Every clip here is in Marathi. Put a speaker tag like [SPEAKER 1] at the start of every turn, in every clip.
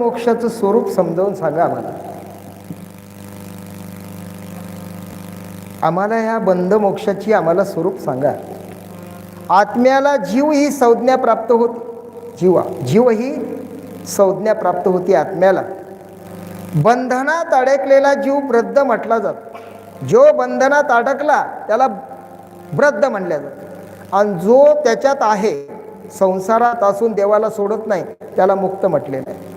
[SPEAKER 1] मोक्षाचं स्वरूप समजावून सांगा आम्हाला. आम्हाला ह्या बंद मोक्षाची आम्हाला स्वरूप सांगा. आत्म्याला जीव ही संज्ञा प्राप्त होत जीवा जीव ही संज्ञा प्राप्त होती आत्म्याला. बंधनात अडकलेला जीव ब्रद्ध म्हटला जातो. जो बंधनात अडकला त्याला ब्रद्ध म्हणल्या जातं. आणि जो त्याच्यात आहे संसारात असून देवाला सोडत नाही त्याला मुक्त म्हटलेलं आहे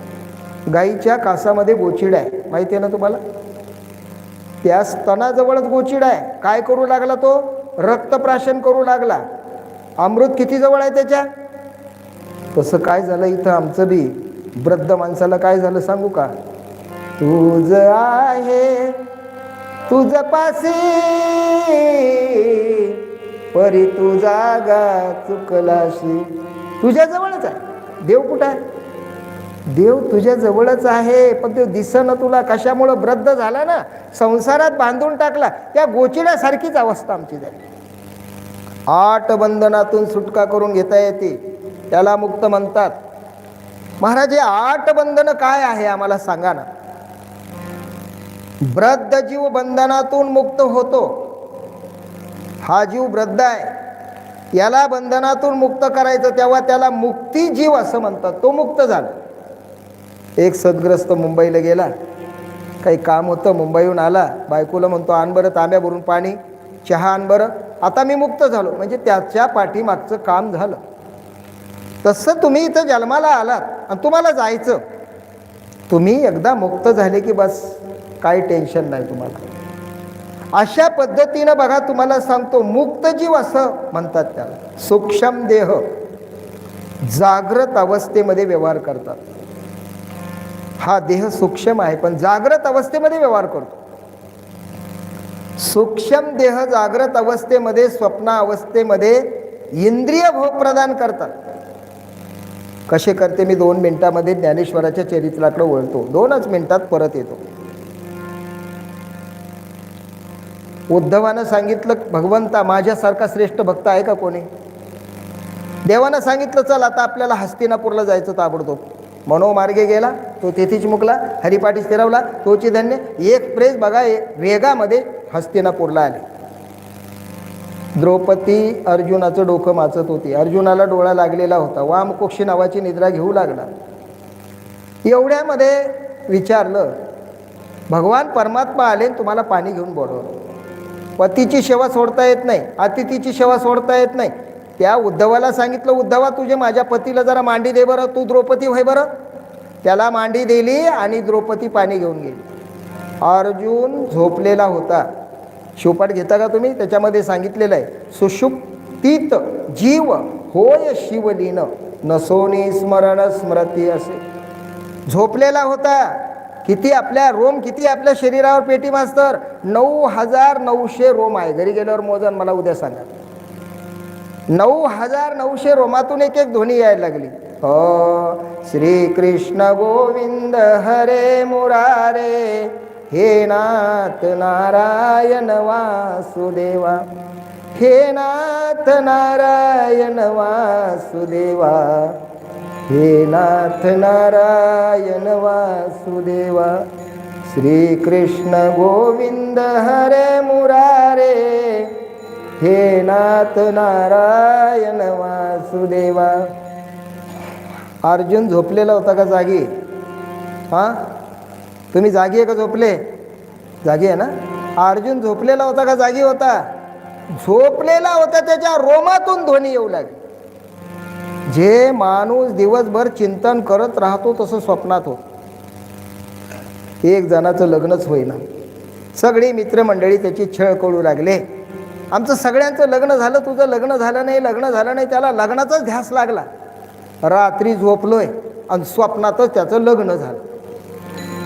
[SPEAKER 1] गाईच्या कासामध्ये गोचिड आहे. माहिती आहे ना तुम्हाला? त्या स्तनाजवळच गोचिड आहे. काय करू लागला तो? रक्तप्राशन करू लागला. अमृत किती जवळ आहे त्याच्या? तसं काय झालं इथं आमचं बी? वृद्ध माणसाला काय झालं सांगू का? तुझ आहे तुझ पासी परी तुझा गा चुकलाशी. तुझ्याजवळच आहे. देव कुठं आहे? देव तुझ्या जवळच आहे पण तो दिसणं तुला कशामुळं वृद्ध झाला ना? संसारात बांधून टाकला. त्या गोचिड्यासारखीच अवस्था आमची झाली. आठ बंधनातून सुटका करून घेता येते. त्याला मुक्त म्हणतात. महाराज हे आठ बंधनं काय आहे आम्हाला सांगा ना? वृद्ध जीव बंधनातून मुक्त होतो. हा जीव वृद्ध आहे. याला बंधनातून मुक्त करायचं तेव्हा त्याला मुक्ती जीव असं म्हणतात. तो मुक्त झाला. एक सदग्रस्त मुंबईला गेला. काही काम होतं मुंबईहून आला. बायकोला म्हणतो आण बरं तांब्या भरून पाणी चहा आण बरं. आता मी मुक्त झालो. म्हणजे त्याच्या पाठीमागचं काम झालं. तसं तुम्ही इथं जन्माला आलात आणि तुम्हाला जायचं. तुम्ही एकदा मुक्त झाले की बस काही टेन्शन नाही तुम्हाला. अशा पद्धतीनं बघा तुम्हाला सांगतो मुक्त जीव असं म्हणतात त्याला. सूक्ष्म देह जागृत अवस्थेमध्ये व्यवहार करतात. हा देह सूक्ष्म आहे पण जागृत अवस्थेमध्ये व्यवहार करतो. सूक्ष्म देह जागृत अवस्थेमध्ये स्वप्ना अवस्थेमध्ये इंद्रिय भोग प्रदान करतात. कसे करते मी दोन मिनिटामध्ये? ज्ञानेश्वराच्या चरित्राकडे वळतो. दोनच मिनिटात परत येतो. उद्धवानं सांगितलं भगवंता माझ्यासारखा श्रेष्ठ भक्त आहे का कोणी? देवानं सांगितलं चल आता आपल्याला हस्तिनापूरला जायचं ताबडतोब. मनोमार्गे गेला तो तेथेच मुकला हरिपाठी फिरवला तोची धन्य एक प्रेस बघा वेगामध्ये हस्तिनापूरला आले. द्रौपदी अर्जुनाचं डोकं माचत होती. अर्जुनाला डोळा लागलेला होता. वामकोक्षी नावाची निद्रा घेऊ लागला. एवढ्यामध्ये विचारलं भगवान परमात्मा आले आणि तुम्हाला पाणी घेऊन बोलवलं. पतीची सेवा सोडता येत नाही अतिथीची सेवा सोडता येत नाही त्या उद्धवाला सांगितलं उद्धवा तुझे माझ्या पतीला जरा मांडी दे बरं तू द्रौपदी व्हाय बरं. त्याला मांडी दिली आणि द्रौपदी पाणी घेऊन गेली. अर्जुन झोपलेला होता. शिवपाठ घेता का तुम्ही? त्याच्यामध्ये सांगितलेलं आहे सुषुप्तीत जीव होय शिवलीन नसोनी स्मरण स्मृती असे. झोपलेला होता. किती आपल्या रोम किती आपल्या शरीरावर पेटी मास्तर? नऊ हजार नऊशे रोम आहे. घरी गेल्यावर मोजन मला उद्या सांगा. नऊ हजार नऊशे रोमातून एक एक ध्वनी यायला लागली. हो श्री कृष्ण गोविंद हरे मुरारे हे नाथ नारायण वासुदेवा हे नाथ नारायण वासुदेवा हे नाथ नारायण वासुदेवा श्री कृष्ण गोविंद हरे मुरारे हे नाथ नारायण वासुदेवा. अर्जुन झोपलेला होता का जागी? हां? तुम्ही जागी आहे का झोपले? जागी आहे ना? अर्जुन झोपलेला होता का जागी होता? झोपलेला होता त्याच्या रोमातून ध्वनी येऊ लागली. जे माणूस दिवसभर चिंतन करत राहतो तसं स्वप्नात हो एक जणाचं लग्नच होईना. सगळी मित्रमंडळी त्याची छळ कळू लागले. आमचं सगळ्यांचं लग्न झालं तुझं लग्न झालं नाही लग्न झालं नाही त्याला लग्नाचाच ध्यास लागला. रात्री झोपलोय आणि स्वप्नातच त्याचं लग्न झालं.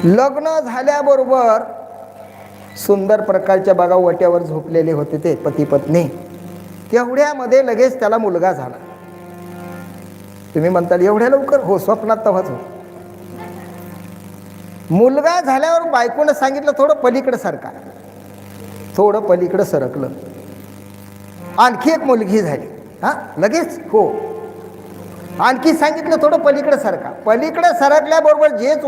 [SPEAKER 1] लग्न झाल्याबरोबर सुंदर प्रकारच्या बागा वट्यावर झोपलेले होते ते पती पत्नी. तेवढ्यामध्ये लगेच त्याला मुलगा झाला. तुम्ही म्हणताल एवढ्या लवकर? हो स्वप्नात तवाच हो मुलगा झाल्यावर बायकोनं सांगितलं थोडं पलीकडं सरका. थोडं पलीकडं सरकलं. आणखी एक मुलगी झाली. हां लगेच? हो. आणखी सांगितलं थोडं पलीकडं सरका. पलीकडं सरकल्याबरोबर जेच